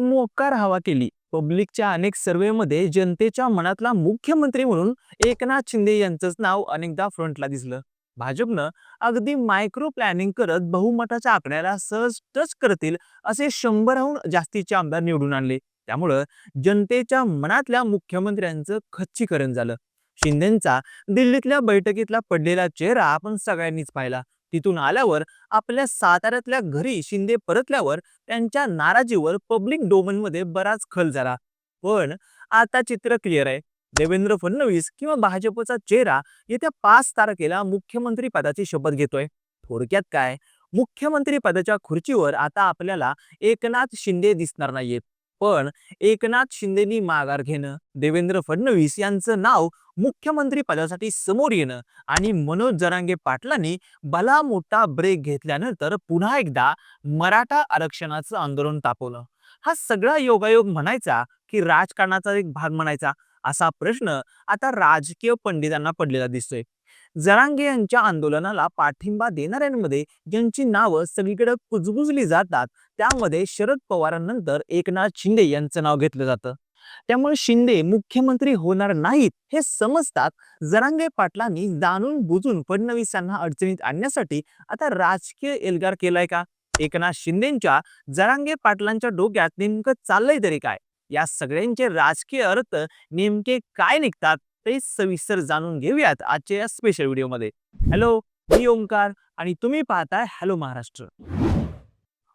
मोकार हवा केली. पब्लिकच्या अनेक सर्वेमध्ये जनतेच्या मनातला मुख्यमंत्री म्हणून एकनाथ शिंदे यांचंच नाव अनेकदा फ्रंटला दिसलं. भाजपनं अगदी मायक्रो प्लॅनिंग करत बहुमताच्या आकड्याला सहज टच करतील असे शंभरहून जास्तीचे आमदार निवडून आणले. त्यामुळं जनतेच्या मनातल्या मुख्यमंत्र्यांचं खच्चीकरण झालं. शिंदेचा दिल्लीतल्या बैठकीतला पडलेला चेहरा आपण सगळ्यांनीच पाहिला. तिथून आल्यावर आपल्या साताऱ्यातल्या घरी शिंदे परतल्यावर त्यांच्या नाराजीवर पब्लिक डोमेनमध्ये बराच खल झाला. पण आता चित्र क्लिअर आहे. देवेंद्र फडणवीस किंवा भाजपचा चेहरा येत्या पाच तारखेला मुख्यमंत्री पदाची शपथ घेतोय. थोडक्यात काय? मुख्यमंत्री पदाच्या खुर्चीवर आता आपल्याला एकनाथ शिंदे दिसणार नाहीयेत. पण एकनाथ शिंदेनी माघार घेणं देवेंद्र फडणवीस यांचं नाव मुख्यमंत्री पदासाठी समोर येणं आणि मनोज जरांगे पाटलांनी भला मोठा ब्रेक घेतल्यानंतर पुन्हा एकदा मराठा आरक्षणाचं आंदोलन तापवलं. हा सगळा योगायोग म्हणायचा की राजकारणाचा एक भाग म्हणायचा असा प्रश्न आता राजकीय पंडितांना पडलेला दिसतोय. जरांगे यांच्या आंदोलनाला पाठिंबा देणाऱ्यांमध्ये ज्यांची नावं सगळीकडे कुजबुजली जातात. त्यामध्ये शरद पवारांनंतर एकनाथ शिंदे यांचं नाव घेतलं जातं. त्यामुळे शिंदे मुख्यमंत्री होणार नाहीत हे समजतात. जरांगे पाटलांनी जाणून बुजून फडणवीसांना अडचणीत आणण्यासाठी आता राजकीय एल्गार केलाय का? एकनाथ शिंदेच्या जरांगे पाटलांच्या डोक्यात नेमकं चाललंय तरी काय? या सगळ्यांचे राजकीय अर्थ नेमके काय निघतात? ते सविस्तर जाणून घेऊयात आजच्या या स्पेशल व्हिडिओमध्ये. हॅलो मी ओंकार आणि तुम्ही पाहताय हॅलो महाराष्ट्र.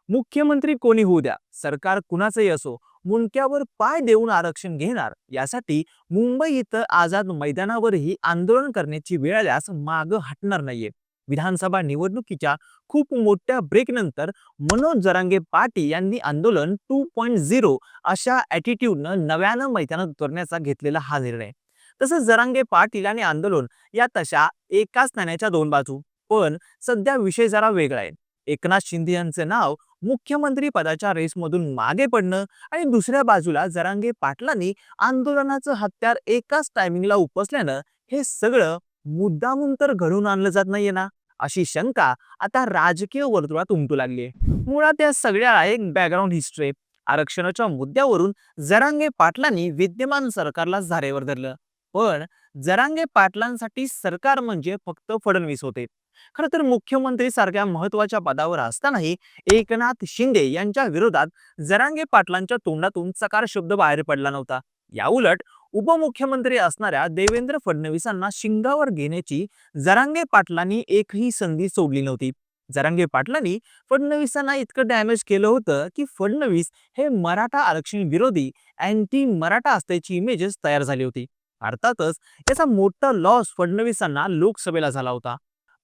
मुख्यमंत्री कोणी होऊ द्या सरकार कुणाचंही असो मुंडक्यावर पाय देऊन आरक्षण घेणार यासाठी मुंबई इथं आझाद मैदानावरही आंदोलन करण्याची वेळ आल्यास माग हटणार नाहीये. विधानसभा निवडणुकीच्या खूप मोठ्या ब्रेक नंतर मनोज जरांगे पाटील यांनी आंदोलन टू पॉईंट झिरो अशा ॲटिट्यूडनं नव्यानं मैदानात उतरण्याचा घेतलेला हा निर्णय. तसंच जरांगे पाटील आणि आंदोलन या तशा एकाच नाण्याच्या दोन बाजू. पण सध्या विषय जरा वेगळा आहे. एकनाथ शिंदे यांचं नाव मुख्यमंत्री पदाच्या रेसमधून मागे पडणं आणि दुसऱ्या बाजूला जरांगे पाटलांनी आंदोलनाचं हत्यार एकाच टायमिंगला उपसल्यानं हे सगळं मुद्दामून तर घडून आणलं जात नाहीये ना. अशी शंका आता राजकीय वर्तुळात उमटू लागली मुळात या सगळ्याला एक बॅकग्राऊंड हिस्ट्री आरक्षणाच्या मुद्द्यावरून जरांगे पाटलांनी विद्यमान सरकारला झारेवर धरलं. पण जरांगे पाटलांसाठी सरकार म्हणजे फक्त फडणवीस होते. खरं तर मुख्यमंत्री सारख्या महत्त्वाच्या पदावर असतानाही एकनाथ शिंदे यांच्या विरोधात जरांगे पाटलांच्या तोंडातून चकार शब्द बाहेर पडला नव्हता. याउलट उपमुख्यमंत्री असणाऱ्या देवेंद्र फडणवीसांना शिंगावर घेण्याची जरांगे पाटलांनी एकही संधी सोडली नव्हती. जरांगे पाटलांनी फडणवीसांना इतकं डॅमेज केलं होतं की फडणवीस हे मराठा आरक्षण विरोधी अँटी मराठा असल्याची इमेजेस तयार झाली होती. अर्थातच याचा मोठा लॉस फडणवीसांना लोकसभेला झाला होता.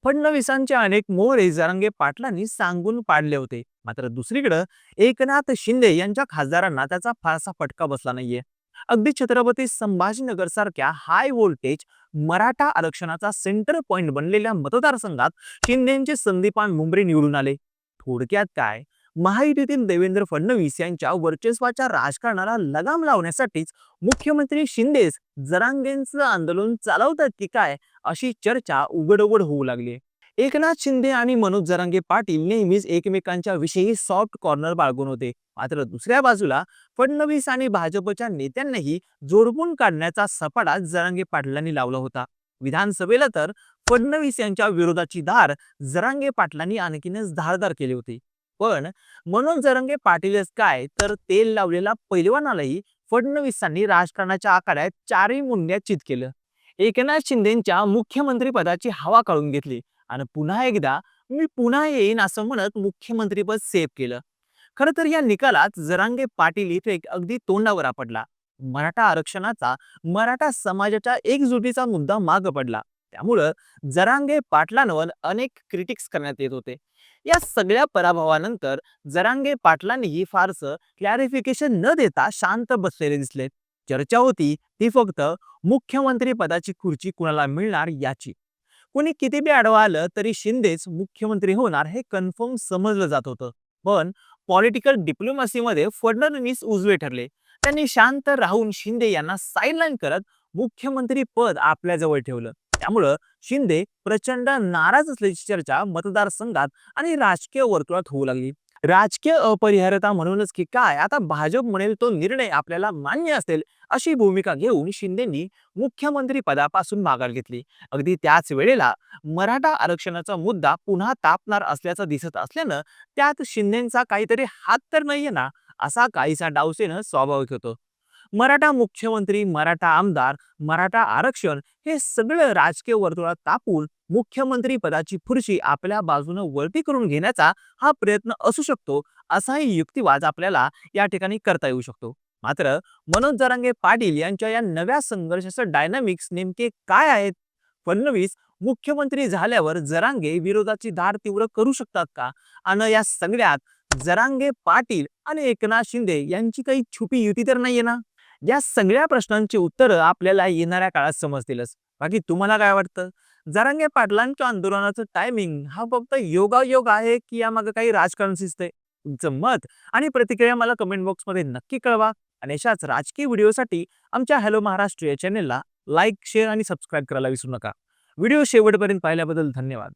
फडणवीसांचे अनेक मोहरे जरांगे पाटलांनी सांगून पाडले होते. मात्र दुसरीकडे एकनाथ शिंदे यांच्या खासदारांना त्याचा फारसा फटका बसला नाहीये. अगदी छत्रपती संभाजीनगर सारख्या हाय व्होल्टेज मराठा आरक्षणाचा सेंटर पॉइंट बनलेल्या मतदारसंघात शिंदेचे संदीपान मुंबरे निवडून आले. थोडक्यात काय? महायुतीतील देवेंद्र फडणवीस यांच्या वर्चस्वाच्या राजकारणाला लगाम लावण्यासाठीच मुख्यमंत्री शिंदेच जरांगेंचं आंदोलन चालवतात की काय अशी चर्चा उघड उघड होऊ लागली एकनाथ शिंदे आणि मनोज जरांगे पाटील नेहमीच एकमेकांच्या विषयी सॉफ्ट कॉर्नर बाळगून होते. मात्र दुसऱ्या बाजूला फडणवीस आणि भाजपच्या नेत्यांनाही जोडपून काढण्याचा सपाटा जरांगे पाटलांनी लावला होता. विधानसभेला तर फडणवीस यांच्या विरोधाची धार जरांगे पाटलांनी आणखीनच धारदार केली होती. पण मनोज जरंगे पाटीलच काय तर तेल लावलेला पैलवानालाही फडणवीसांनी राजकारणाच्या आखाड्यात चारही मुंड्यात चित केलं. एकनाथ शिंदेच्या मुख्यमंत्री पदाची हवा काढून घेतली आणि पुन्हा एकदा मी पुन्हा येईन असं म्हणत मुख्यमंत्रीपद सेव्ह केलं. खरं तर या निकालात जरांगे पाटील इथे अगदी तोंडावर आपडला मराठा आरक्षणाचा मराठा समाजाच्या एकजुटीचा मुद्दा माग पडला. त्यामुळं जरांगे पाटलांवर अनेक क्रिटिक्स करण्यात येत होते. या सगळ्या पराभवानंतर जरांगे पाटलांनीही फारसं क्लॅरिफिकेशन न देता शांत बसलेले दिसले चर्चा होती ती फक्त मुख्यमंत्री पदाची खुर्ची कुणाला मिळणार याची. कुणी किती बी आडवा आलं तरी शिंदेच मुख्यमंत्री होणार हे कन्फर्म समजलं जात होतं. पण पॉलिटिकल डिप्लोमसीमध्ये फडणवीस उजवे ठरले. त्यांनी शांत राहून शिंदे यांना साईडलाईन करत मुख्यमंत्री पद आपल्या जवळ ठेवलं. त्यामुळं शिंदे प्रचंड नाराज असल्याची चर्चा मतदारसंघात आणि राजकीय वर्तुळात होऊ लागली. राजकीय अपरिहार्यता म्हणूनच की काय आता भाजप म्हणेल तो निर्णय आपल्याला मान्य असेल अशी भूमिका घेऊन शिंदेनी मुख्यमंत्री पदापासून माघार घेतली. अगदी त्याच वेळेला मराठा आरक्षणाचा मुद्दा पुन्हा तापणार असल्याचं दिसत असल्यानं त्यात शिंदेचा काहीतरी हात तर नाहीये ना असा काहीसा डावसेनं स्वाभाविक होतो. मराठा मुख्यमंत्री मराठा आमदार मराठा आरक्षण हे सगळं राजकीय वर्तुळात तापून मुख्यमंत्री पदाची खुर्ची आपल्या बाजूनं वळती करून घेण्याचा हा प्रयत्न असू शकतो असाही युक्तिवाद आपल्याला या ठिकाणी करता येऊ शकतो. मात्र मनोज जरांगे पाटील यांच्या या नव्या संघर्षाचं डायनामिक्स नेमके काय आहेत? फडणवीस मुख्यमंत्री झाल्यावर जरांगे विरोधाची धार तीव्र करू शकतात का? आणि या सगळ्यात जरांगे पाटील आणि एकनाथ शिंदे यांची काही छुपी युती तर नाहीये ना? या सगळ्या प्रश्नांची उत्तरं आपल्याला येणाऱ्या काळात समजतीलच. बाकी तुम्हाला काय वाटतं? जरांगे पाटलांच्या आंदोलनाचं टायमिंग हा फक्त योगायोग आहे की यामागं काही राजकारण शिजतंय तुमचं मत आणि प्रतिक्रिया मला कमेंट बॉक्समध्ये नक्की कळवा आणि अशाच राजकीय व्हिडिओसाठी आमच्या हॅलो महाराष्ट्र या चॅनेलला लाईक शेअर आणि सबस्क्राईब करायला विसरू नका. व्हिडिओ शेवटपर्यंत पाहिल्याबद्दल धन्यवाद.